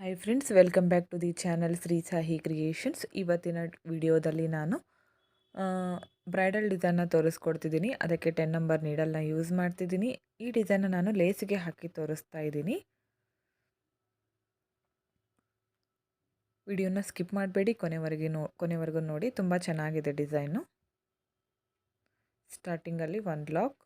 Hi friends welcome back to the channel Shri Sahi creations ಇವತ್ತಿನ ವಿಡಿಯೋದಲ್ಲಿ ನಾನು bridal ಡಿಸೈನ್ನ ತೋರಿಸ್ಕೊಡ್ತಿದ್ದೀನಿ. ಅದಕ್ಕೆ ಟೆನ್ ನಂಬರ್ ನೀಡಲ್ನ ಯೂಸ್ ಮಾಡ್ತಿದ್ದೀನಿ. ಈ ಡಿಸೈನ್ನ ನಾನು ಲೇಸಿಗೆ ಹಾಕಿ ತೋರಿಸ್ತಾ ಇದ್ದೀನಿ. ವಿಡಿಯೋನ ಸ್ಕಿಪ್ ಮಾಡಬೇಡಿ. ಕೊನೆವರೆಗೆ ನೋ, ಕೊನೆವರೆಗೂ ನೋಡಿ. ತುಂಬ ಚೆನ್ನಾಗಿದೆ ಡಿಸೈನು ಸ್ಟಾರ್ಟಿಂಗಲ್ಲಿ ಒನ್ ಲಾಕ್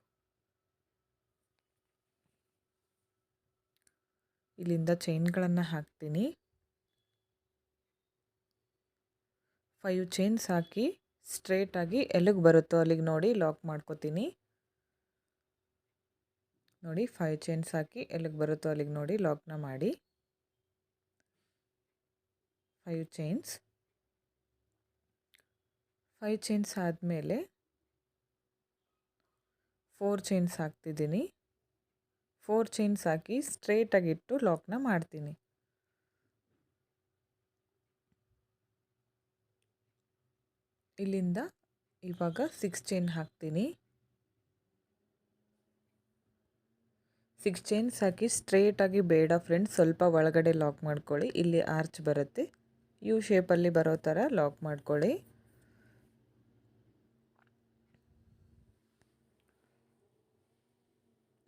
ಇಲ್ಲಿಂದ ಚೈನ್ಗಳನ್ನು ಹಾಕ್ತೀನಿ. ಫೈವ್ ಚೈನ್ಸ್ ಹಾಕಿ ಸ್ಟ್ರೇಟಾಗಿ ಎಲ್ಲಿಗೆ ಬರುತ್ತೋ ಅಲ್ಲಿಗೆ ನೋಡಿ ಲಾಕ್ ಮಾಡ್ಕೋತೀನಿ. ನೋಡಿ ಫೈವ್ ಚೈನ್ಸ್ ಹಾಕಿ ಎಲ್ಲಿಗೆ ಬರುತ್ತೋ ಅಲ್ಲಿಗೆ ನೋಡಿ ಲಾಕ್ನ ಮಾಡಿ. Five chains. ಫೈವ್ ಚೈನ್ಸ್ ಆದಮೇಲೆ ಫೋರ್ ಚೈನ್ಸ್ ಹಾಕ್ತಿದ್ದೀನಿ. ಫೋರ್ ಚೈನ್ಸ್ ಹಾಕಿ ಸ್ಟ್ರೇಟಾಗಿಟ್ಟು ಲಾಕ್ನ ಮಾಡ್ತೀನಿ. ಇಲ್ಲಿಂದ ಇವಾಗ ಸಿಕ್ಸ್ ಚೈನ್ ಹಾಕ್ತೀನಿ. ಸಿಕ್ಸ್ ಚೈನ್ಸ್ ಹಾಕಿ ಸ್ಟ್ರೇಟಾಗಿ ಬೇಡ ಫ್ರೆಂಡ್ಸ್ ಸ್ವಲ್ಪ ಒಳಗಡೆ ಲಾಕ್ ಮಾಡ್ಕೊಳ್ಳಿ. ಇಲ್ಲಿ ಆರ್ಚ್ ಬರುತ್ತೆ. ಯು ಶೇಪಲ್ಲಿ ಬರೋ ಥರ ಲಾಕ್ ಮಾಡ್ಕೊಳ್ಳಿ.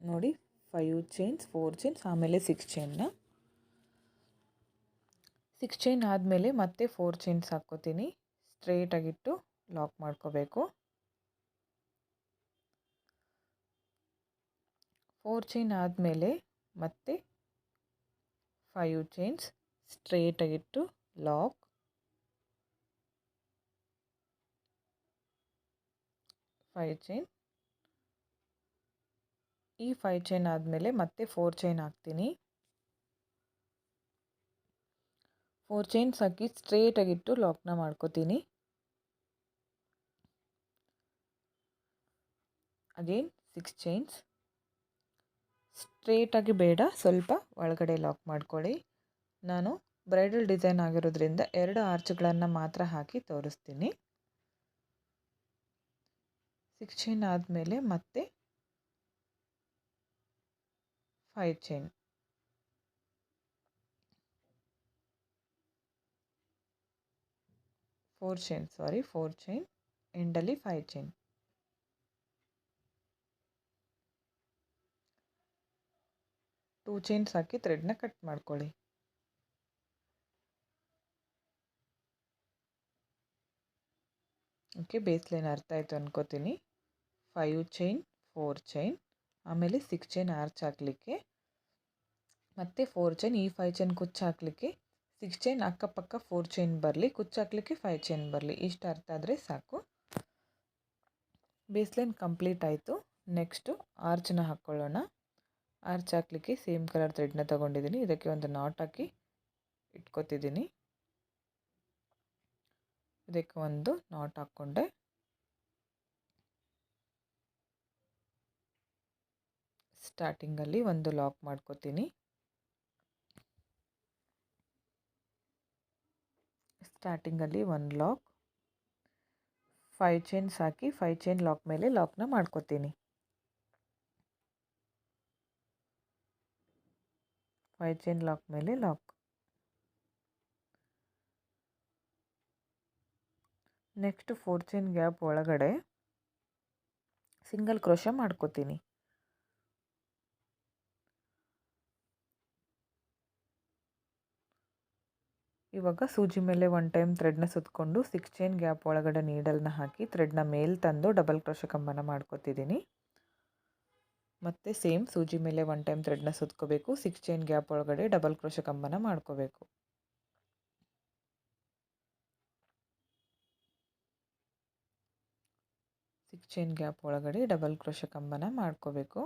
ನೋಡಿ ಫೈವ್ ಚೈನ್ಸ್ ಫೋರ್ ಚೈನ್ಸ್ ಆಮೇಲೆ ಸಿಕ್ಸ್ ಚೈನ್ನ ಸಿಕ್ಸ್ ಚೈನ್ ಆದಮೇಲೆ ಮತ್ತೆ ಫೋರ್ ಚೈನ್ಸ್ ಹಾಕ್ಕೋತೀನಿ. ಸ್ಟ್ರೇಟಾಗಿಟ್ಟು ಲಾಕ್ ಮಾಡ್ಕೋಬೇಕು. ಫೋರ್ ಚೈನ್ ಆದಮೇಲೆ ಮತ್ತೆ ಫೈವ್ ಚೈನ್ಸ್ ಸ್ಟ್ರೇಟಾಗಿಟ್ಟು ಲಾಕ್ ಫೈವ್ ಚೈನ್ ಈ ಫೈವ್ ಚೈನ್ ಆದಮೇಲೆ ಮತ್ತೆ ಫೋರ್ ಚೈನ್ ಹಾಕ್ತೀನಿ. ಫೋರ್ ಚೈನ್ಸ್ ಹಾಕಿ ಸ್ಟ್ರೇಟಾಗಿಟ್ಟು ಲಾಕ್ನ ಮಾಡ್ಕೋತೀನಿ. ಅಗೇನ್ ಸಿಕ್ಸ್ ಚೈನ್ಸ್ ಸ್ಟ್ರೇಟಾಗಿ ಬೇಡ, ಸ್ವಲ್ಪ ಒಳಗಡೆ ಲಾಕ್ ಮಾಡ್ಕೊಳ್ಳಿ. ನಾನು ಬ್ರೈಡಲ್ ಡಿಸೈನ್ ಆಗಿರೋದ್ರಿಂದ ಎರಡು ಆರ್ಚ್ಗಳನ್ನು ಮಾತ್ರ ಹಾಕಿ ತೋರಿಸ್ತೀನಿ. ಸಿಕ್ಸ್ ಚೈನ್ ಆದಮೇಲೆ ಮತ್ತೆ five chain four chain sorry four chain ಎಂಡಲ್ಲಿ five chain two chains ಹಾಕಿ ಥ್ರೆಡ್ನ ಕಟ್ ಮಾಡ್ಕೊಳ್ಳಿ ಓಕೆ ಬೇಸ್ ಲೈನ್ ಅರ್ಥ ಆಯಿತು ಅನ್ಕೋತೀನಿ ಫೈವ್ ಚೈನ್ ಫೋರ್ ಚೈನ್ ಆಮೇಲೆ ಸಿಕ್ಸ್ ಚೈನ್ ಆರ್ಚ್ ಹಾಕಲಿಕ್ಕೆ ಮತ್ತು ಫೋರ್ ಚೈನ್ ಈ ಫೈವ್ ಚೈನ್ ಕುಚ್ಚು ಹಾಕಲಿಕ್ಕೆ ಸಿಕ್ಸ್ ಚೈನ್ ಅಕ್ಕಪಕ್ಕ ಫೋರ್ ಚೈನ್ ಬರಲಿ ಕುಚ್ಚು ಹಾಕಲಿಕ್ಕೆ ಫೈವ್ ಚೈನ್ ಬರಲಿ. ಇಷ್ಟು ಅರ್ಥ ಆದರೆ ಸಾಕು. ಬೇಸ್ಲೈನ್ ಕಂಪ್ಲೀಟ್ ಆಯಿತು. ನೆಕ್ಸ್ಟು ಆರ್ಚನ್ನ ಹಾಕ್ಕೊಳ್ಳೋಣ ಆರ್ಚ್ ಹಾಕಲಿಕ್ಕೆ ಸೇಮ್ ಕಲರ್ ಥ್ರೆಡ್ನ ತೊಗೊಂಡಿದ್ದೀನಿ ಇದಕ್ಕೆ ಒಂದು ನಾಟ್ ಹಾಕಿ ಇಟ್ಕೊತಿದ್ದೀನಿ ಇದಕ್ಕೆ ಒಂದು ನಾಟ್ ಹಾಕ್ಕೊಂಡೆ. ಸ್ಟಾರ್ಟಿಂಗಲ್ಲಿ ಒಂದು ಲಾಕ್ ಮಾಡ್ಕೋತೀನಿ. ಸ್ಟಾರ್ಟಿಂಗಲ್ಲಿ ಒಂದು ಲಾಕ್ ಫೈವ್ ಚೈನ್ಸ್ ಹಾಕಿ ಫೈವ್ ಚೈನ್ ಲಾಕ್ ಮೇಲೆ ಲಾಕ್ನ ಮಾಡ್ಕೋತೀನಿ. ಫೈವ್ ಚೈನ್ ಲಾಕ್ ಮೇಲೆ lock next four chain gap ಒಳಗಡೆ ಸಿಂಗಲ್ ಕ್ರೋಶ ಮಾಡ್ಕೋತೀನಿ. ಇವಾಗ ಸೂಜಿ ಮೇಲೆ ಒನ್ ಟೈಮ್ ಥ್ರೆಡ್ನ ಸುತ್ತಕೊಂಡು ಸಿಕ್ಸ್ ಚೈನ್ ಗ್ಯಾಪ್ ಒಳಗಡೆ ನೀಡಲ್ನ ಹಾಕಿ ಥ್ರೆಡ್ನ ಮೇಲೆ ತಂದು ಡಬಲ್ ಕ್ರೋಶ ಕಂಬನ ಮಾಡ್ಕೋತಿದ್ದೀನಿ ಮತ್ತು ಸೇಮ್ ಸೂಜಿ ಮೇಲೆ ಒನ್ ಟೈಮ್ ಥ್ರೆಡ್ನ ಸುತ್ಕೋಬೇಕು ಸಿಕ್ಸ್ ಚೈನ್ ಗ್ಯಾಪ್ ಒಳಗಡೆ ಡಬಲ್ ಕ್ರೋಶ ಕಂಬನ ಮಾಡ್ಕೋಬೇಕು. ಸಿಕ್ಸ್ ಚೈನ್ ಗ್ಯಾಪ್ ಒಳಗಡೆ ಡಬಲ್ ಕ್ರೋಶ ಕಂಬನ ಮಾಡ್ಕೋಬೇಕು.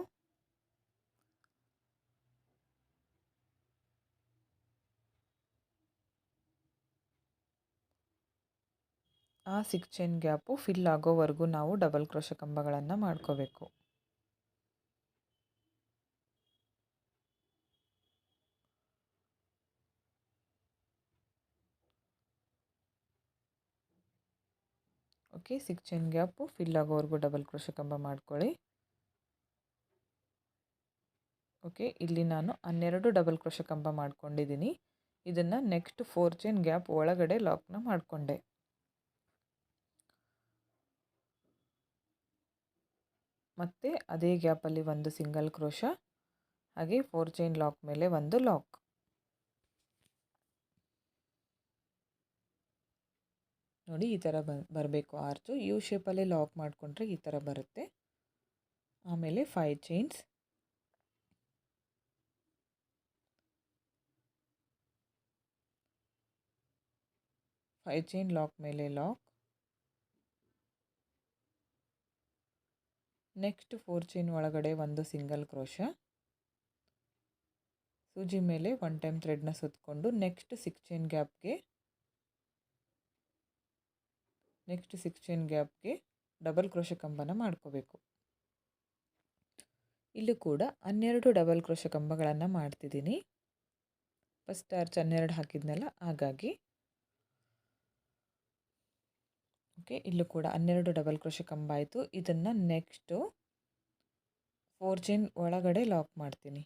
ಆ ಸಿಕ್ಸ್ ಚೈನ್ ಗ್ಯಾಪು ಫಿಲ್ ಆಗೋವರೆಗೂ ನಾವು ಡಬಲ್ ಕ್ರೋಶ ಕಂಬಗಳನ್ನು ಮಾಡ್ಕೋಬೇಕು. Okay six chain gap fill ಆಗೋವರೆಗೂ ಡಬಲ್ ಕ್ರೋಶ ಕಂಬ ಮಾಡ್ಕೊಳ್ಳಿ. ಓಕೆ, ಇಲ್ಲಿ ನಾನು ಹನ್ನೆರಡು ಡಬಲ್ ಕ್ರೋಶ ಕಂಬ ಮಾಡ್ಕೊಂಡಿದ್ದೀನಿ. ಇದನ್ನು ನೆಕ್ಸ್ಟ್ ಫೋರ್ ಚೈನ್ ಗ್ಯಾಪ್ ಒಳಗಡೆ ಲಾಕ್ನ ಮಾಡಿಕೊಂಡೆ. ಮತ್ತು ಅದೇ ಗ್ಯಾಪಲ್ಲಿ ಒಂದು ಸಿಂಗಲ್ ಕ್ರೋಶ, ಹಾಗೆ ಫೋರ್ ಚೈನ್ ಲಾಕ್ ಮೇಲೆ ಒಂದು ಲಾಕ್. ನೋಡಿ ಈ ಥರ ಬರಬೇಕು ಆರ್ಚು. ಯು ಶೇಪಲ್ಲೇ ಲಾಕ್ ಮಾಡಿಕೊಂಡ್ರೆ ಈ ಥರ ಬರುತ್ತೆ. ಆಮೇಲೆ five chains. Five chain lock ಮೇಲೆ ಲಾಕ್. ನೆಕ್ಸ್ಟ್ ಫೋರ್ ಚೈನ್ ಒಳಗಡೆ ಒಂದು ಸಿಂಗಲ್ ಕ್ರೋಶ. ಸೂಜಿ ಮೇಲೆ ಒನ್ ಟೈಮ್ ಥ್ರೆಡ್ನ ಸುತ್ತಕೊಂಡು ನೆಕ್ಸ್ಟ್ ಸಿಕ್ಸ್ ಚೈನ್ ಗ್ಯಾಪ್ಗೆ ನೆಕ್ಸ್ಟ್ ಸಿಕ್ಸ್ ಚೈನ್ ಗ್ಯಾಪ್ಗೆ ಡಬಲ್ ಕ್ರೋಶ ಕಂಬನ ಮಾಡ್ಕೋಬೇಕು. ಇಲ್ಲೂ ಕೂಡ ಹನ್ನೆರಡು ಡಬಲ್ ಕ್ರೋಶ ಕಂಬಗಳನ್ನು ಮಾಡ್ತಿದ್ದೀನಿ. ಫಸ್ಟ್ ಆರ್ಚ್ ಹನ್ನೆರಡು ಹಾಕಿದ್ನಲ್ಲ, ಹಾಗಾಗಿ ಓಕೆ ಇಲ್ಲೂ ಕೂಡ ಹನ್ನೆರಡು ಡಬಲ್ ಕ್ರೋಶ ಕಂಬ ಆಯಿತು. ಇದನ್ನು ನೆಕ್ಸ್ಟು ಫೋರ್ ಚೈನ್ ಒಳಗಡೆ ಲಾಕ್ ಮಾಡ್ತೀನಿ.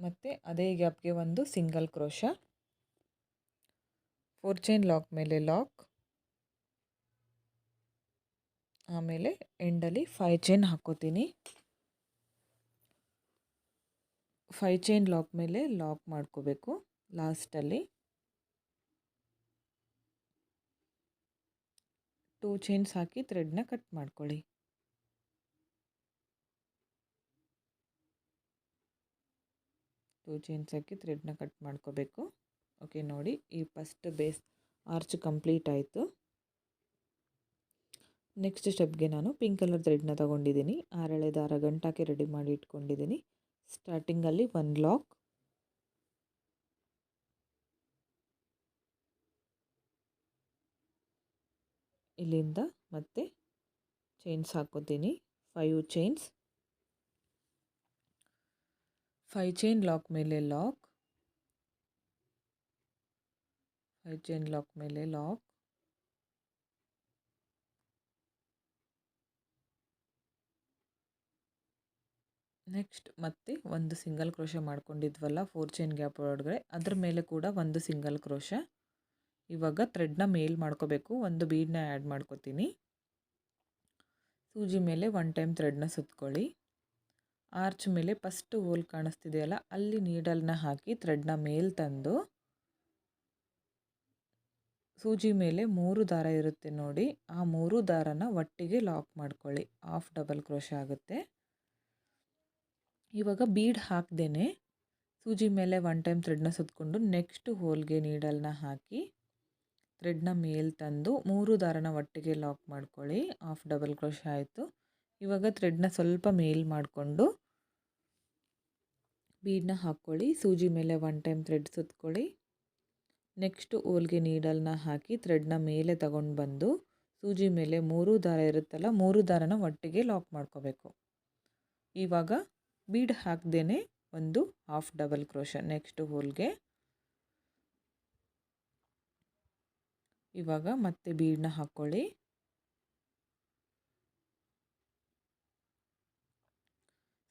ಮತ್ತು ಅದೇ ಗ್ಯಾಪ್ಗೆ ಒಂದು single crochet four chain lock ಮೇಲೆ ಲಾಕ್ ಆಮೇಲೆ ಎಂಡಲ್ಲಿ ಫೈವ್ ಚೈನ್ ಹಾಕೋತೀನಿ. ಫೈ ಚೈನ್ ಲಾಕ್ ಮೇಲೆ ಲಾಕ್ ಮಾಡ್ಕೋಬೇಕು. ಲಾಸ್ಟಲ್ಲಿ ಟೂ ಚೈನ್ಸ್ ಹಾಕಿ ಥ್ರೆಡ್ನ ಕಟ್ ಮಾಡ್ಕೊಳ್ಳಿ. ಟೂ ಚೈನ್ಸ್ ಹಾಕಿ ಥ್ರೆಡ್ನ ಕಟ್ ಮಾಡ್ಕೋಬೇಕು. ಓಕೆ, ನೋಡಿ ಈ ಫಸ್ಟ್ ಬೇಸ್ ಆರ್ಚ್ ಕಂಪ್ಲೀಟ್ ಆಯಿತು. ನೆಕ್ಸ್ಟ್ ಸ್ಟೆಪ್ಗೆ ನಾನು ಪಿಂಕ್ ಕಲರ್ ಥ್ರೆಡ್ನ ತಗೊಂಡಿದ್ದೀನಿ. ಆರಳೆ ದಾರ ಗಂಟಾಕಿ ರೆಡಿ ಮಾಡಿ ಇಟ್ಕೊಂಡಿದ್ದೀನಿ. ಸ್ಟಾರ್ಟಿಂಗಲ್ಲಿ ಒನ್ ಲಾಕ್ ಇಲ್ಲಿಂದ ಮತ್ತೆ ಚೈನ್ಸ್ ಹಾಕೋತೀನಿ. Five chains five chain lock ಮೇಲೆ ಲಾಕ್ ಫೈವ್ ಚೈನ್ ಲಾಕ್ ಮೇಲೆ ಲಾಕ್ ನೆಕ್ಸ್ಟ್ ಮತ್ತೆ ಒಂದು ಸಿಂಗಲ್ ಕ್ರೋಶ ಮಾಡ್ಕೊಂಡಿದ್ವಲ್ಲ ಫೋರ್ ಚೈನ್ ಗ್ಯಾಪ್ ಒಳಗಡೆ. ಅದ್ರ ಮೇಲೆ ಕೂಡ ಒಂದು ಸಿಂಗಲ್ ಕ್ರೋಶ ಇವಾಗ ಥ್ರೆಡ್ನ ಮೇಲ್ ಮಾಡ್ಕೋಬೇಕು. ಒಂದು ಬೀಡನ್ನ ಆ್ಯಡ್ ಮಾಡ್ಕೋತೀನಿ. ಸೂಜಿ ಮೇಲೆ ಒನ್ ಟೈಮ್ ಥ್ರೆಡ್ನ ಸುತ್ಕೊಳ್ಳಿ. ಆರ್ಚ್ ಮೇಲೆ ಫಸ್ಟ್ ಹೋಲ್ ಕಾಣಿಸ್ತಿದೆಯಲ್ಲ, ಅಲ್ಲಿ ನೀಡಲ್ನ ಹಾಕಿ ಥ್ರೆಡ್ನ ಮೇಲ್ ತಂದು ಸೂಜಿ ಮೇಲೆ ಮೂರು ದಾರ ಇರುತ್ತೆ ನೋಡಿ, ಆ ಮೂರು ದಾರನ ಒಟ್ಟಿಗೆ ಲಾಕ್ ಮಾಡ್ಕೊಳ್ಳಿ. ಆಫ್ ಡಬಲ್ ಕ್ರೋಶ ಆಗುತ್ತೆ. ಇವಾಗ ಬೀಡ್ ಹಾಕ್ದೇನೆ ಸೂಜಿ ಮೇಲೆ ಒನ್ ಟೈಮ್ ಥ್ರೆಡ್ನ ಸುತ್ತಕೊಂಡು ನೆಕ್ಸ್ಟ್ ಹೋಲ್ಗೆ ನೀಡಲ್ನ ಹಾಕಿ ಥ್ರೆಡ್ನ ಮೇಲೆ ತಂದು ಮೂರು ದಾರನ ಒಟ್ಟಿಗೆ ಲಾಕ್ ಮಾಡ್ಕೊಳ್ಳಿ. ಆಫ್ ಡಬಲ್ ಕ್ರೋಶ ಆಯಿತು. ಇವಾಗ ಥ್ರೆಡ್ನ ಸ್ವಲ್ಪ ಮೇಲ್ ಮಾಡಿಕೊಂಡು ಬೀಡನ್ನ ಹಾಕ್ಕೊಳ್ಳಿ. ಸೂಜಿ ಮೇಲೆ ಒನ್ ಟೈಮ್ ಥ್ರೆಡ್ ಸುತ್ಕೊಳ್ಳಿ. ನೆಕ್ಸ್ಟು ಓಲ್ಗೆ ನೀಡಲ್ನ ಹಾಕಿ ಥ್ರೆಡ್ನ ಮೇಲೆ ತಗೊಂಡು ಬಂದು ಸೂಜಿ ಮೇಲೆ ಮೂರು ದಾರ ಇರುತ್ತಲ್ಲ, ಮೂರು ದಾರನ ಒಟ್ಟಿಗೆ ಲಾಕ್ ಮಾಡ್ಕೋಬೇಕು. ಇವಾಗ ಬೀಡ್ ಹಾಕ್ದೇ ಒಂದು ಹಾಫ್ ಡಬಲ್ ಕ್ರೋಶ ನೆಕ್ಸ್ಟ್ ಹೋಲ್ಗೆ. ಇವಾಗ ಮತ್ತೆ ಬೀಡನ್ನ ಹಾಕ್ಕೊಳ್ಳಿ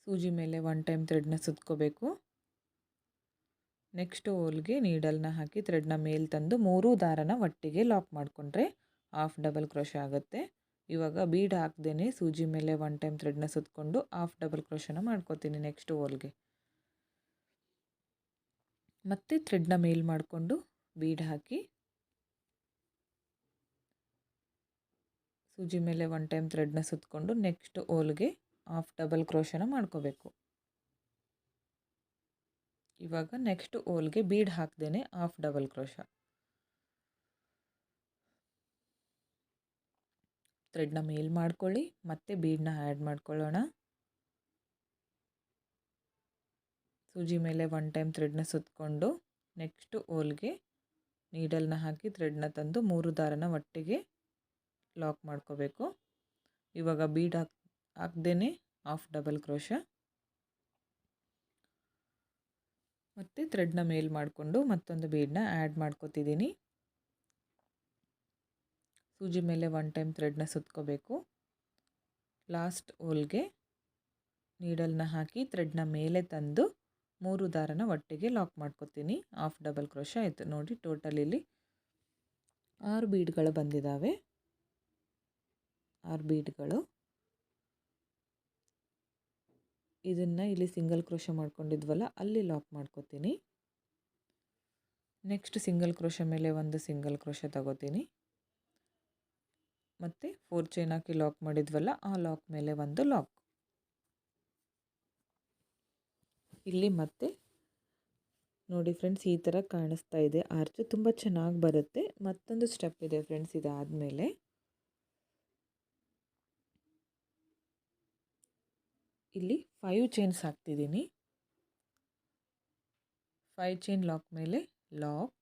ಸೂಜಿ ಮೇಲೆ ಒನ್ ಟೈಮ್ ಥ್ರೆಡ್ನ ಸುತ್ಕೋಬೇಕು. ನೆಕ್ಸ್ಟ್ ಹೋಲ್ಗೆ ನೀಡಲ್ನ ಹಾಕಿ ಥ್ರೆಡ್ನ ಮೇಲೆ ತಂದು ಮೂರೂ ದಾರನ ಒಟ್ಟಿಗೆ ಲಾಕ್ ಮಾಡಿಕೊಂಡ್ರೆ ಹಾಫ್ ಡಬಲ್ ಕ್ರೋಶ ಆಗುತ್ತೆ. ಇವಾಗ ಬೀಡ್ ಹಾಕ್ದೇ ಸೂಜಿ ಮೇಲೆ ಒನ್ ಟೈಮ್ ಥ್ರೆಡ್ನ ಸುತ್ಕೊಂಡು ಹಾಫ್ ಡಬಲ್ ಕ್ರೋಶನ ಮಾಡ್ಕೋತೀನಿ ನೆಕ್ಸ್ಟ್ ಹೋಲ್ಗೆ. ಮತ್ತೆ ಥ್ರೆಡ್ನ ಮೇಲ್ ಮಾಡಿಕೊಂಡು ಬೀಡ್ ಹಾಕಿ ಸೂಜಿ ಮೇಲೆ ಒನ್ ಟೈಮ್ ಥ್ರೆಡ್ನ ಸುತ್ತಕೊಂಡು ನೆಕ್ಸ್ಟ್ ಓಲ್ಗೆ ಹಾಫ್ ಡಬಲ್ ಕ್ರೋಶನ ಮಾಡ್ಕೋಬೇಕು. ಇವಾಗ ನೆಕ್ಸ್ಟ್ ಓಲ್ಗೆ ಬೀಡ್ ಹಾಕ್ದೇನೆ ಹಾಫ್ ಡಬಲ್ ಕ್ರೋಶ ಥ್ರೆಡ್ನ ಮೇಲ್ ಮಾಡ್ಕೊಳ್ಳಿ, ಮತ್ತೆ ಬೀಡನ್ನ ಆ್ಯಡ್ ಮಾಡ್ಕೊಳ್ಳೋಣ. ಸೂಜಿ ಮೇಲೆ ಒನ್ ಟೈಮ್ ಥ್ರೆಡ್ನ ಸುತ್ತಕೊಂಡು ನೆಕ್ಸ್ಟ್ ಓಲ್ಗೆ ನೀಡಲ್ನ ಹಾಕಿ ಥ್ರೆಡ್ನ ತಂದು ಮೂರು ದಾರನ ಒಟ್ಟಿಗೆ ಲಾಕ್ ಮಾಡ್ಕೋಬೇಕು. ಇವಾಗ ಬೀಡ್ ಹಾಕ್ ಹಾಕ್ದೇ ಹಾಫ್ ಡಬಲ್ ಕ್ರೋಶ ಮತ್ತು ಥ್ರೆಡ್ನ ಮೇಲ್ ಮಾಡಿಕೊಂಡು ಮತ್ತೊಂದು ಬೀಡನ್ನ ಆ್ಯಡ್ ಮಾಡ್ಕೋತಿದ್ದೀನಿ. ಸೂಜಿ ಮೇಲೆ ಒನ್ ಟೈಮ್ ಥ್ರೆಡ್ನ ಸುತ್ಕೋಬೇಕು. ಲಾಸ್ಟ್ ಹೋಲ್ಗೆ ನೀಡಲ್ನ ಹಾಕಿ ಥ್ರೆಡ್ನ ಮೇಲೆ ತಂದು ಮೂರು ದಾರನ ಒಟ್ಟಿಗೆ ಲಾಕ್ ಮಾಡ್ಕೋತೀನಿ. ಹಾಫ್ ಡಬಲ್ ಕ್ರೋಶ ಆಯಿತು. ನೋಡಿ ಟೋಟಲ್ ಇಲ್ಲಿ ಆರು ಬೀಡ್ಗಳು ಬಂದಿದ್ದಾವೆ ಆರು ಬೀಡ್ಗಳು ಇದನ್ನು ಇಲ್ಲಿ ಸಿಂಗಲ್ ಕ್ರೋಶ ಮಾಡ್ಕೊಂಡಿದ್ವಲ್ಲ, ಅಲ್ಲಿ ಲಾಕ್ ಮಾಡ್ಕೊತೀನಿ. ನೆಕ್ಸ್ಟ್ ಸಿಂಗಲ್ ಕ್ರೋಶ ಮೇಲೆ ಒಂದು ಸಿಂಗಲ್ ಕ್ರೋಶ ತಗೋತೀನಿ. ಮತ್ತು ಫೋರ್ ಚೈನ್ ಹಾಕಿ ಲಾಕ್ ಮಾಡಿದ್ವಲ್ಲ, ಆ ಲಾಕ್ ಮೇಲೆ ಒಂದು ಲಾಕ್. ಇಲ್ಲಿ ಮತ್ತೆ ನೋಡಿ ಫ್ರೆಂಡ್ಸ್, ಈ ಥರ ಕಾಣಿಸ್ತಾ ಇದೆ. ಆರ್ಚು ತುಂಬ ಚೆನ್ನಾಗಿ ಬರುತ್ತೆ. ಮತ್ತೊಂದು ಸ್ಟೆಪ್ ಇದೆ ಫ್ರೆಂಡ್ಸ್, ಇದಾದಮೇಲೆ. ಇಲ್ಲಿ ಫೈವ್ ಚೈನ್ಸ್ ಹಾಕ್ತಿದ್ದೀನಿ. ಫೈವ್ ಚೈನ್ ಲಾಕ್ ಮೇಲೆ ಲಾಕ್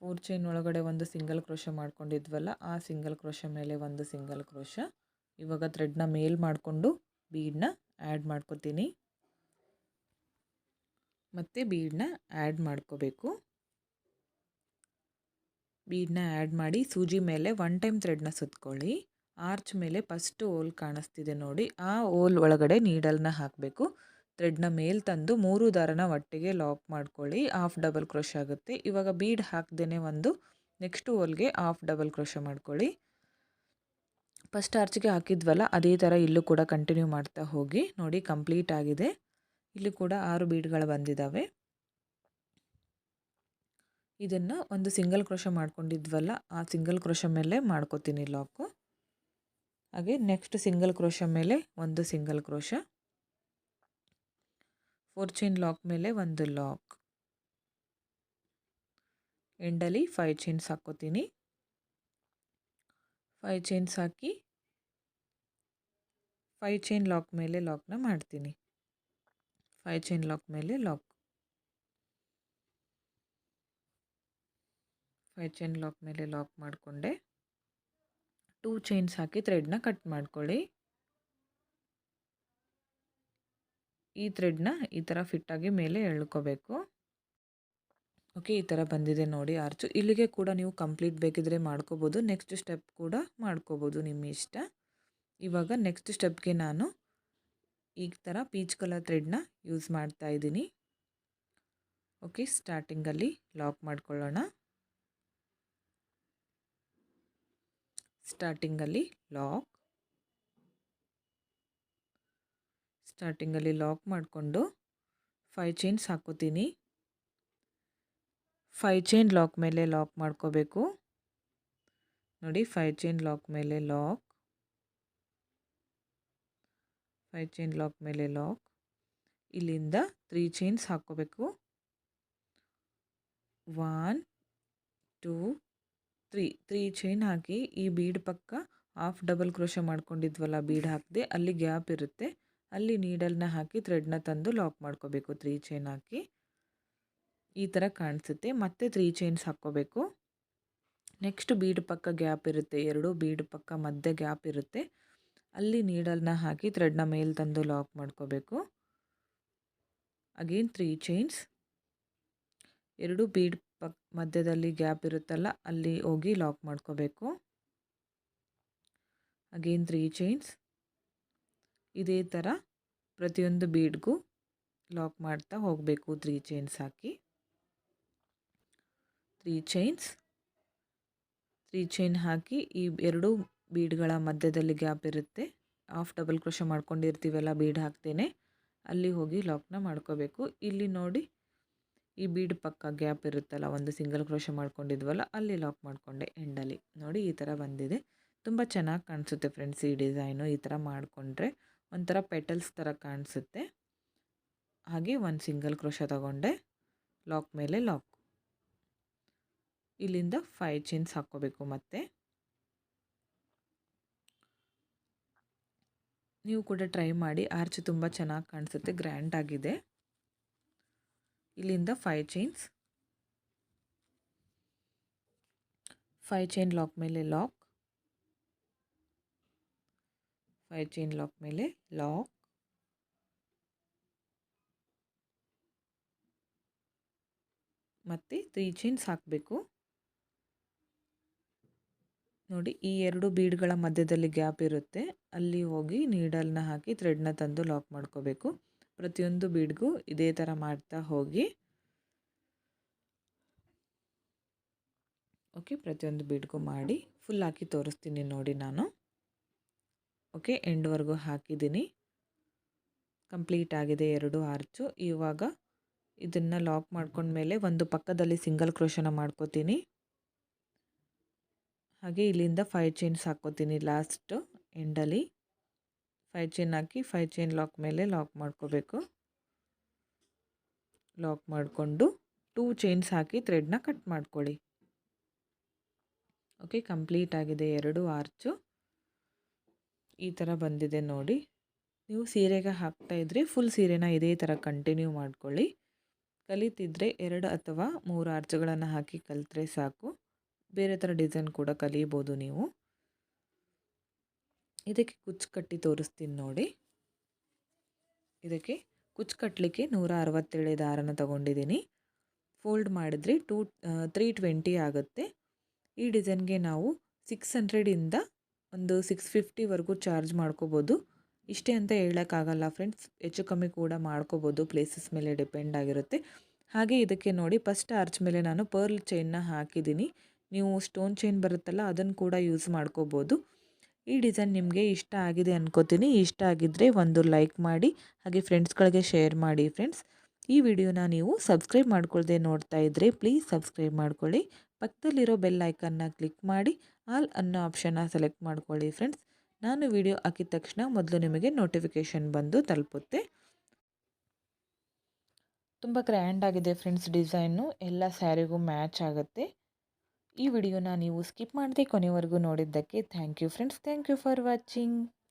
ಫೋರ್ ಚೈನ್ ಒಳಗಡೆ ಒಂದು ಸಿಂಗಲ್ ಕ್ರೋಶ ಮಾಡ್ಕೊಂಡಿದ್ವಲ್ಲ, ಆ ಸಿಂಗಲ್ ಕ್ರೋಶ ಮೇಲೆ ಒಂದು ಸಿಂಗಲ್ ಕ್ರೋಶ ಇವಾಗ ಥ್ರೆಡ್ನ ಮೇಲ್ ಮಾಡಿಕೊಂಡು ಬೀಡನ್ನ ಆ್ಯಡ್ ಮಾಡ್ಕೋತೀನಿ. ಮತ್ತು ಬೀಡನ್ನ ಆ್ಯಡ್ ಮಾಡ್ಕೋಬೇಕು. ಬೀಡನ್ನ ಆ್ಯಡ್ ಮಾಡಿ ಸೂಜಿ ಮೇಲೆ ಒನ್ ಟೈಮ್ ಥ್ರೆಡ್ನ ಸುತ್ಕೊಳ್ಳಿ. ಆರ್ಚ್ ಮೇಲೆ ಫಸ್ಟ್ ಓಲ್ ಕಾಣಿಸ್ತಿದೆ ನೋಡಿ. ಆ ಓಲ್ ಒಳಗಡೆ ನೀಡಲ್ನ ಹಾಕಬೇಕು. ಥ್ರೆಡ್ನ ಮೇಲೆ ತಂದು ಮೂರು ದಾರನ ಒಟ್ಟಿಗೆ ಲಾಕ್ ಮಾಡ್ಕೊಳ್ಳಿ. ಹಾಫ್ ಡಬಲ್ ಕ್ರೋಶ ಆಗುತ್ತೆ. ಇವಾಗ ಬೀಡ್ ಹಾಕ್ದೇ ಒಂದು. ನೆಕ್ಸ್ಟ್ ಓಲ್ಗೆ ಹಾಫ್ ಡಬಲ್ ಕ್ರೋಶ ಮಾಡ್ಕೊಳ್ಳಿ. ಫಸ್ಟ್ ಆರ್ಚ್ಗೆ ಹಾಕಿದ್ವಲ್ಲ, ಅದೇ ಥರ ಇಲ್ಲೂ ಕೂಡ ಕಂಟಿನ್ಯೂ ಮಾಡ್ತಾ ಹೋಗಿ ನೋಡಿ ಕಂಪ್ಲೀಟ್ ಆಗಿದೆ. ಇಲ್ಲಿ ಕೂಡ ಆರು ಬೀಡ್ಗಳು ಬಂದಿದ್ದಾವೆ. ಇದನ್ನು ಒಂದು ಸಿಂಗಲ್ ಕ್ರೋಶ ಮಾಡ್ಕೊಂಡಿದ್ವಲ್ಲ, ಆ ಸಿಂಗಲ್ ಕ್ರೋಶ ಮೇಲೆ ಮಾಡ್ಕೋತೀನಿ ಲಾಕು ಹಾಗೆ ನೆಕ್ಸ್ಟ್ ಸಿಂಗಲ್ ಕ್ರೋಶ ಮೇಲೆ ಒಂದು single crochet four chain lock ಮೇಲೆ ಒಂದು ಲಾಕ್ ಎಂಡಲ್ಲಿ ಫೈವ್ ಚೈನ್ಸ್ ಹಾಕ್ಕೋತೀನಿ. ಫೈವ್ ಚೈನ್ಸ್ ಹಾಕಿ ಫೈವ್ ಚೈನ್ ಲಾಕ್ ಮೇಲೆ ಲಾಕ್ನ ಮಾಡ್ತೀನಿ. ಫೈವ್ ಚೈನ್ ಲಾಕ್ ಮೇಲೆ ಲಾಕ್ ಫೈವ್ ಚೈನ್ ಲಾಕ್ ಮೇಲೆ ಲಾಕ್ ಮಾಡಿಕೊಂಡೆ. ಟೂ ಚೈನ್ಸ್ ಹಾಕಿ ಥ್ರೆಡ್ನ ಕಟ್ ಮಾಡ್ಕೊಳ್ಳಿ. ಈ ಥ್ರೆಡ್ನ ಈ ಥರ ಫಿಟ್ಟಾಗಿ ಮೇಲೆ ಎಳ್ಕೋಬೇಕು. ಓಕೆ ಈ ಥರ ಬಂದಿದೆ ನೋಡಿ ಆರ್ಚು. ಇಲ್ಲಿಗೆ ಕೂಡ ನೀವು ಕಂಪ್ಲೀಟ್ ಬೇಕಿದ್ರೆ ಮಾಡ್ಕೋಬೋದು. ನೆಕ್ಸ್ಟ್ ಸ್ಟೆಪ್ ಕೂಡ ಮಾಡ್ಕೋಬೋದು ನಿಮ್ಮ ಇಷ್ಟ. ಇವಾಗ ನೆಕ್ಸ್ಟ್ ಸ್ಟೆಪ್ಗೆ ನಾನು ಈ ಥರ ಪೀಚ್ ಕಲರ್ ಥ್ರೆಡ್ನ ಯೂಸ್ ಮಾಡ್ತಾ ಇದ್ದೀನಿ. ಓಕೆ ಸ್ಟಾರ್ಟಿಂಗಲ್ಲಿ ಲಾಕ್ ಮಾಡ್ಕೊಳ್ಳೋಣ. ಸ್ಟಾರ್ಟಿಂಗಲ್ಲಿ ಲಾಕ್ ಸ್ಟಾರ್ಟಿಂಗಲ್ಲಿ ಲಾಕ್ ಮಾಡಿಕೊಂಡು ಫೈವ್ ಚೈನ್ಸ್ ಹಾಕೋತೀನಿ. ಫೈವ್ ಚೈನ್ ಲಾಕ್ ಮೇಲೆ ಲಾಕ್ ಮಾಡ್ಕೋಬೇಕು. ನೋಡಿ ಫೈವ್ ಚೈನ್ ಲಾಕ್ ಮೇಲೆ ಲಾಕ್ ಫೈವ್ ಚೈನ್ ಲಾಕ್ ಮೇಲೆ ಲಾಕ್ ಇಲ್ಲಿಂದ ತ್ರೀ ಚೈನ್ಸ್ ಹಾಕೋಬೇಕು. One two three three chain ಹಾಕಿ ಈ ಬೀಡ್ ಪಕ್ಕ ಹಾಫ್ ಡಬಲ್ ಕ್ರೋಶ ಮಾಡ್ಕೊಂಡಿದ್ವಲ್ಲ ಬೀಡ್ ಹಾಕಿದೆ, ಅಲ್ಲಿ ಗ್ಯಾಪ್ ಇರುತ್ತೆ. ಅಲ್ಲಿ ನೀಡಲ್ನ ಹಾಕಿ ಥ್ರೆಡ್ನ ತಂದು ಲಾಕ್ ಮಾಡ್ಕೋಬೇಕು. ತ್ರೀ ಚೈನ್ ಹಾಕಿ. ಈ ಥರ ಕಾಣಿಸುತ್ತೆ. ಮತ್ತೆ ತ್ರೀ ಚೈನ್ಸ್ ಹಾಕ್ಕೋಬೇಕು. ನೆಕ್ಸ್ಟ್ ಬೀಡ್ ಪಕ್ಕ ಗ್ಯಾಪ್ ಇರುತ್ತೆ. ಎರಡು ಬೀಡ್ ಪಕ್ಕ ಮಧ್ಯೆ ಗ್ಯಾಪ್ ಇರುತ್ತೆ. ಅಲ್ಲಿ ನೀಡಲ್ನ ಹಾಕಿ ಥ್ರೆಡ್ನ ಮೇಲೆ ತಂದು ಲಾಕ್ ಮಾಡ್ಕೋಬೇಕು. ಅಗೇನ್ ತ್ರೀ ಚೈನ್ಸ್ ಎರಡು ಬೀಡ್ ಪಕ್, ಮಧ್ಯದಲ್ಲಿ ಗ್ಯಾಪ್ ಇರುತ್ತಲ್ಲ, ಅಲ್ಲಿ ಹೋಗಿ ಲಾಕ್ ಮಾಡ್ಕೋಬೇಕು. ಅಗೇನ್ ತ್ರೀ ಚೈನ್ಸ್ ಇದೇ ಥರ ಪ್ರತಿಯೊಂದು ಬೀಡ್ಗೂ ಲಾಕ್ ಮಾಡ್ತಾ ಹೋಗಬೇಕು ತ್ರೀ ಚೈನ್ಸ್ ಹಾಕಿ. ತ್ರೀ ಚೈನ್ಸ್ ತ್ರೀ ಚೈನ್ ಹಾಕಿ, ಈ ಎರಡು ಬೀಡ್ಗಳ ಮಧ್ಯದಲ್ಲಿ ಗ್ಯಾಪ್ ಇರುತ್ತೆ. ಆಫ್ ಡಬಲ್ ಕ್ರೋಶ ಮಾಡ್ಕೊಂಡಿರ್ತೀವಲ್ಲ ಬೀಡ್ ಹಾಕ್ತೇನೆ. ಅಲ್ಲಿ ಹೋಗಿ ಲಾಕ್ನ ಮಾಡ್ಕೋಬೇಕು. ಇಲ್ಲಿ ನೋಡಿ ಈ ಬೀಡ್ ಪಕ್ಕ ಗ್ಯಾಪ್ ಇರುತ್ತಲ್ಲ, ಒಂದು ಸಿಂಗಲ್ ಕ್ರೋಶ ಮಾಡ್ಕೊಂಡಿದ್ವಲ್ಲ, ಅಲ್ಲಿ ಲಾಕ್ ಮಾಡಿಕೊಂಡೆ ಎಂಡಲ್ಲಿ ನೋಡಿ ಈ ಥರ ಬಂದಿದೆ. ತುಂಬ ಚೆನ್ನಾಗಿ ಕಾಣಿಸುತ್ತೆ ಫ್ರೆಂಡ್ಸ್ ಈ ಡಿಸೈನು ಈ ಥರ ಮಾಡಿಕೊಂಡ್ರೆ ಒಂಥರ ಪೆಟಲ್ಸ್ ಥರ ಕಾಣಿಸುತ್ತೆ. ಹಾಗೆ ಒಂದು ಸಿಂಗಲ್ ಕ್ರೋಶ ತಗೊಂಡೆ, ಲಾಕ್ ಮೇಲೆ ಲಾಕ್. ಇಲ್ಲಿಂದ ಫೈವ್ ಚೈನ್ಸ್ ಹಾಕ್ಕೋಬೇಕು ಮತ್ತೆ. ನೀವು ಕೂಡ ಟ್ರೈ ಮಾಡಿ ಆರ್ಚ್ ತುಂಬ ಚೆನ್ನಾಗಿ ಕಾಣಿಸುತ್ತೆ ಗ್ರ್ಯಾಂಡ್ ಆಗಿದೆ. ಇಲ್ಲಿಂದ five chains five chain lock ಮೇಲೆ ಲಾಕ್ ಫೈವ್ ಚೈನ್ ಲಾಕ್ ಮೇಲೆ ಲಾಕ್ ಮತ್ತು ತ್ರೀ ಚೈನ್ಸ್ ಹಾಕಬೇಕು. ನೋಡಿ, ಈ ಎರಡು ಬೀಡ್ಗಳ ಮಧ್ಯದಲ್ಲಿ ಗ್ಯಾಪ್ ಇರುತ್ತೆ. ಅಲ್ಲಿ ಹೋಗಿ ನೀಡಲ್ನ ಹಾಕಿ ಥ್ರೆಡ್ನ ತಂದು ಲಾಕ್ ಮಾಡ್ಕೋಬೇಕು. ಪ್ರತಿಯೊಂದು ಬೀಡ್ಗೂ ಇದೇ ಥರ ಮಾಡ್ತಾ ಹೋಗಿ. ಓಕೆ, ಪ್ರತಿಯೊಂದು ಬೀಡ್ಗೂ ಮಾಡಿ ಫುಲ್ ಹಾಕಿ ತೋರಿಸ್ತೀನಿ ನೋಡಿ ನಾನು. ಓಕೆ, ಎಂಡ್ವರೆಗೂ ಹಾಕಿದ್ದೀನಿ. ಕಂಪ್ಲೀಟ್ ಆಗಿದೆ ಎರಡು ಆರ್ಚು. ಇವಾಗ ಇದನ್ನು ಲಾಕ್ ಮಾಡ್ಕೊಂಡ್ಮೇಲೆ ಒಂದು ಪಕ್ಕದಲ್ಲಿ ಸಿಂಗಲ್ ಕ್ರೋಶನ ಮಾಡ್ಕೋತೀನಿ. ಹಾಗೆ ಇಲ್ಲಿಂದ ಫೈವ್ ಚೈನ್ಸ್ ಹಾಕ್ಕೋತೀನಿ ಲಾಸ್ಟು ಎಂಡಲ್ಲಿ. ಫೈವ್ ಚೈನ್ ಹಾಕಿ ಫೈವ್ ಚೈನ್ ಲಾಕ್ ಮೇಲೆ ಲಾಕ್ ಮಾಡ್ಕೋಬೇಕು. ಲಾಕ್ ಮಾಡಿಕೊಂಡು ಟೂ ಚೈನ್ಸ್ ಹಾಕಿ ಥ್ರೆಡ್ನ ಕಟ್ ಮಾಡ್ಕೊಳ್ಳಿ. ಓಕೆ ಕಂಪ್ಲೀಟ್ ಆಗಿದೆ ಎರಡು ಆರ್ಚು ಈ ಥರ ಬಂದಿದೆ ನೋಡಿ. ನೀವು ಸೀರೆಗೆ ಹಾಕ್ತಾ ಇದ್ದರೆ ಫುಲ್ ಸೀರೆನ ಇದೇ ಥರ ಕಂಟಿನ್ಯೂ ಮಾಡ್ಕೊಳ್ಳಿ. ಕಲಿತಿದ್ರೆ ಎರಡು ಅಥವಾ ಮೂರು ಆರ್ಚುಗಳನ್ನು ಹಾಕಿ ಕಲಿತ್ರೆ ಸಾಕು. ಬೇರೆ ಥರ ಡಿಸೈನ್ ಕೂಡ ಕಲಿಬೋದು ನೀವು. ಇದಕ್ಕೆ ಕುಚ್ಚು ಕಟ್ಟಿ ತೋರಿಸ್ತೀನಿ ನೋಡಿ. ಇದಕ್ಕೆ ಕುಚ್ಚು ಕಟ್ಟಲಿಕ್ಕೆ ನೂರ ಅರವತ್ತೇಳು ದಾರನ ತಗೊಂಡಿದ್ದೀನಿ. ಫೋಲ್ಡ್ ಮಾಡಿದ್ರೆ ಟೂ ತ್ರೀ ಟ್ವೆಂಟಿ ಆಗುತ್ತೆ. ಈ ಡಿಸೈನ್ಗೆ ನಾವು ಸಿಕ್ಸ್ ಹಂಡ್ರೆಡಿಂದ ಒಂದು ಸಿಕ್ಸ್ ಫಿಫ್ಟಿವರೆಗೂ ಚಾರ್ಜ್ ಮಾಡ್ಕೋಬೋದು. ಇಷ್ಟೇ ಅಂತ ಹೇಳೋಕ್ಕಾಗಲ್ಲ ಫ್ರೆಂಡ್ಸ್ ಹೆಚ್ಚು ಕಮ್ಮಿ ಕೂಡ ಮಾಡ್ಕೋಬೋದು ಪ್ಲೇಸಸ್ ಮೇಲೆ ಡಿಪೆಂಡ್ ಆಗಿರುತ್ತೆ. ಹಾಗೆ ಇದಕ್ಕೆ ನೋಡಿ ಫಸ್ಟ್ ಆರ್ಚ್ ಮೇಲೆ ನಾನು ಪರ್ಲ್ ಚೈನ್ನ ಹಾಕಿದ್ದೀನಿ. ನೀವು ಸ್ಟೋನ್ ಚೈನ್ ಬರುತ್ತಲ್ಲ, ಅದನ್ನು ಕೂಡ ಯೂಸ್ ಮಾಡ್ಕೋಬೋದು. ಈ ಡಿಸೈನ್ ನಿಮಗೆ ಇಷ್ಟ ಆಗಿದೆ ಅನ್ಕೋತೀನಿ. ಇಷ್ಟ ಆಗಿದ್ದರೆ ಒಂದು ಲೈಕ್ ಮಾಡಿ, ಹಾಗೆ ಫ್ರೆಂಡ್ಸ್ಗಳಿಗೆ ಶೇರ್ ಮಾಡಿ ಫ್ರೆಂಡ್ಸ್. ಈ ವಿಡಿಯೋನ ನೀವು ಸಬ್ಸ್ಕ್ರೈಬ್ ಮಾಡ್ಕೊಳ್ದೆ ನೋಡ್ತಾ ಇದ್ದರೆ ಪ್ಲೀಸ್ ಸಬ್ಸ್ಕ್ರೈಬ್ ಮಾಡ್ಕೊಳ್ಳಿ. ಪಕ್ಕದಲ್ಲಿರೋ ಬೆಲ್ ಐಕನ್ನ ಕ್ಲಿಕ್ ಮಾಡಿ, ಆಲ್ ಅನ್ನೋ ಆಪ್ಷನ್ನ ಸೆಲೆಕ್ಟ್ ಮಾಡ್ಕೊಳ್ಳಿ ಫ್ರೆಂಡ್ಸ್. ನಾನು ವಿಡಿಯೋ ಹಾಕಿದ ತಕ್ಷಣ ಮೊದಲು ನಿಮಗೆ ನೋಟಿಫಿಕೇಷನ್ ಬಂದು ತಲುಪುತ್ತೆ. ತುಂಬ ಗ್ರ್ಯಾಂಡ್ ಆಗಿದೆ ಫ್ರೆಂಡ್ಸ್ ಡಿಸೈನು. ಎಲ್ಲ ಸ್ಯಾರಿಗೂ ಮ್ಯಾಚ್ ಆಗುತ್ತೆ. ಈ ವಿಡಿಯೋನ ನೀವು ಸ್ಕಿಪ್ ಮಾಡದೆ ಕೊನೆವರೆಗೂ ನೋಡಿದ್ದಕ್ಕೆ thank you friends. Thank you for watching.